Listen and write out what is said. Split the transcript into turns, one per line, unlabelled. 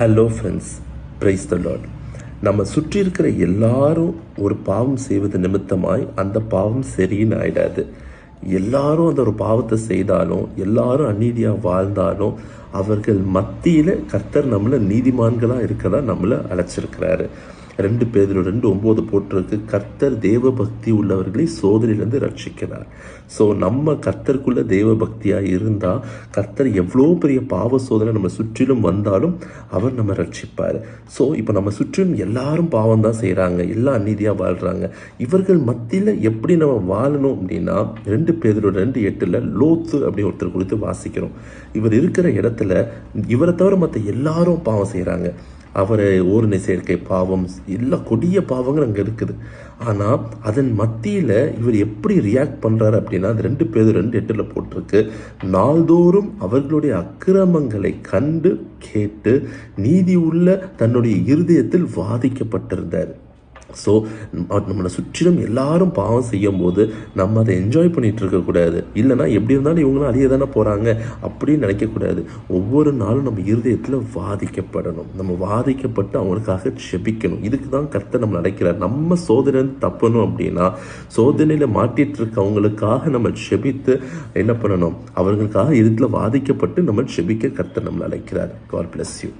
Hello friends praise the lord நம்ம சுற்றி இருக்கிற எல்லாரும் ஒரு பாவம் செய்வது நிமித்தமாய் அந்த பாவம் சரின்னு ஆயிடாது. எல்லாரும் அந்த ஒரு பாவத்தை செய்தாலும் எல்லாரும் அநீதியாக வாழ்ந்தாலும் அவர்கள் மத்தியில் கர்த்தர் நம்மளை நீதிமான்களாக இருக்கதான் நம்மளை அழைச்சிருக்கிறாரு. ரெண்டு பேர் ரெண்டு ஒம்பது போட்டிருக்கு. கர்த்தர் தேவ பக்தி உள்ளவர்களை சோதனையிலிருந்து ரட்சிக்கிறார். ஸோ நம்ம கர்த்தருக்குள்ள தேவ பக்தியாக இருந்தால் கர்த்தர் எவ்வளோ பெரிய பாவ சோதனை நம்ம சுற்றிலும் வந்தாலும் அவர் நம்ம ரட்சிப்பார். ஸோ இப்போ நம்ம சுற்றிலும் எல்லாரும் பாவம் தான் செய்கிறாங்க எல்லாம் அநீதியாக வாழ்கிறாங்க இவர்கள் மத்தியில் எப்படி நம்ம வாழணும் அப்படின்னா ரெண்டு பேரோட ரெண்டு எட்டில் லோத்து அப்படி ஒருத்தர் குறித்து வாசிக்கிறோம். இவர் இருக்கிற இடத்துல இவரை தவிர மற்ற எல்லாரும் பாவம் செய்கிறாங்க அவரை ஊரணி சேர்க்கை பாவம் எல்லா கொடிய பாவங்கள் அங்கே இருக்குது. ஆனால் அதன் மத்தியில் இவர் எப்படி ரியாக்ட் பண்ணுறாரு அப்படின்னா அது ரெண்டு பேர் ரெண்டு எட்டில் போட்டிருக்கு. நாள்தோறும் அவர்களுடைய அக்கிரமங்களை கண்டு கேட்டு நீதி உள்ள தன்னுடைய இருதயத்தில் வாதிக்கப்பட்டிருந்தார். ஸோ நம்மளை சுற்றிலும் எல்லாரும் பாவம் செய்யும் போது நம்ம அதை என்ஜாய் பண்ணிட்டு இருக்கக்கூடாது இல்லைனா எப்படி இருந்தாலும் இவங்களும் அழிய தானே போகிறாங்க அப்படின்னு நினைக்கக்கூடாது. ஒவ்வொரு நாளும் நம்ம இருதயத்தில் வாதிக்கப்படணும். நம்ம வாதிக்கப்பட்டு அவங்களுக்காக செபிக்கணும். இதுக்கு தான் கர்த்தர் நம்ம நினைக்கிறார் நம்ம சோதனை தப்பணும் அப்படின்னா சோதனையில் மாட்டிட்டு இருக்கவங்களுக்காக நம்ம செபித்து என்ன பண்ணணும்? அவர்களுக்காக இதில் வாதிக்கப்பட்டு நம்ம செபிக்க கர்த்தர் நம்மளை அழைக்கிறார். God bless you